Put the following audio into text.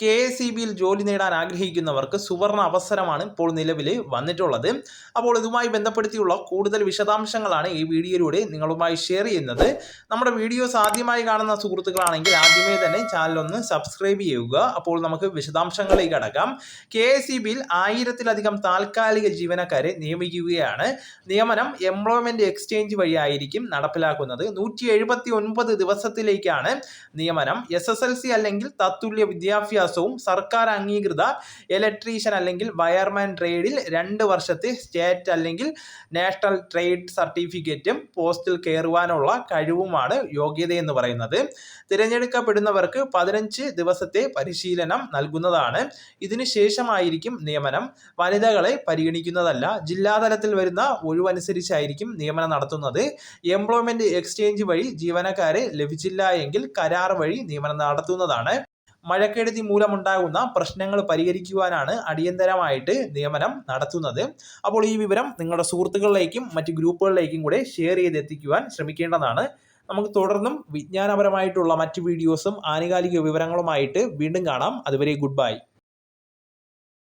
K S E ബിയിൽ ജോലി നേടാൻ ആഗ്രഹിക്കുന്നവർക്ക് സുവർണ അവസരമാണ് ഇപ്പോൾ നിലവിൽ വന്നിട്ടുള്ളത്. അപ്പോൾ ഇതുമായി ബന്ധപ്പെടുത്തിയുള്ള കൂടുതൽ വിശദാംശങ്ങളാണ് ഈ വീഡിയോയിലൂടെ നിങ്ങളുമായി ഷെയർ ചെയ്യുന്നത്. നമ്മുടെ വീഡിയോസ് ആദ്യമായി കാണുന്ന സുഹൃത്തുക്കളാണെങ്കിൽ ആദ്യമേ തന്നെ ചാനൽ ഒന്ന് സബ്സ്ക്രൈബ് ചെയ്യുക. അപ്പോൾ നമുക്ക് വിശദാംശങ്ങളിലേക്ക് അടക്കാം കെ എസ് ഇ ബിയിൽ ആയിരത്തിലധികം താൽക്കാലിക ജീവനക്കാരെ നിയമിക്കുകയാണ്. നിയമനം എംപ്ലോയ്മെന്റ് എക്സ്ചേഞ്ച് വഴിയായിരിക്കും നടപ്പിലാക്കുന്നത്. നൂറ്റി എഴുപത്തി ഒൻപത് ദിവസത്തിലേക്കാണ് നിയമനം. എസ് എസ് എൽ സി അല്ലെങ്കിൽ തത്തുല്യ വിദ്യാഭ്യാസവും സർക്കാർ അംഗീകൃത ഇലക്ട്രീഷ്യൻ അല്ലെങ്കിൽ വയർമാൻ ട്രേഡിൽ രണ്ട് വർഷത്തെ സ്റ്റേറ്റ് അല്ലെങ്കിൽ നാഷണൽ ട്രേഡ് സർട്ടിഫിക്കറ്റും പോസ്റ്റിൽ കയറുവാനുള്ള കഴിവുമാണ് യോഗ്യത എന്ന് പറയുന്നത്. തിരഞ്ഞെടുക്കപ്പെടുന്നവർക്ക് പതിനഞ്ച് ദിവസത്തെ പരിശീലനം നൽകുന്നതാണ്. ഇതിനു ശേഷമായിരിക്കും നിയമനം. വനിതകളെ പരിഗണിക്കുന്നതല്ല ജില്ലാതലത്തിൽ വരുന്ന ഒഴിവനുസരിച്ചായിരിക്കും നിയമനം നടത്തുന്നത്. എംപ്ലോയ്മെന്റ് എക്സ്ചേഞ്ച് വഴി ജീവനക്കാരെ ലഭിച്ചില്ല എങ്കിൽ കരാർ വഴി നിയമനം നടത്തുന്നതാണ്. മഴക്കെടുതി മൂലമുണ്ടാകുന്ന പ്രശ്നങ്ങൾ പരിഹരിക്കുവാനാണ് അടിയന്തരമായിട്ട് നിയമനം നടത്തുന്നത്. അപ്പോൾ ഈ വിവരം നിങ്ങളുടെ സുഹൃത്തുക്കളിലേക്കും മറ്റ് ഗ്രൂപ്പുകളിലേക്കും കൂടെ ഷെയർ ചെയ്തെത്തിക്കുവാൻ ശ്രമിക്കേണ്ടതാണ്. നമുക്ക് തുടർന്നും വിജ്ഞാനപരമായിട്ടുള്ള മറ്റ് വീഡിയോസും ആനുകാലിക വിവരങ്ങളുമായിട്ട് വീണ്ടും കാണാം. അതുവരെ ഗുഡ് ബൈ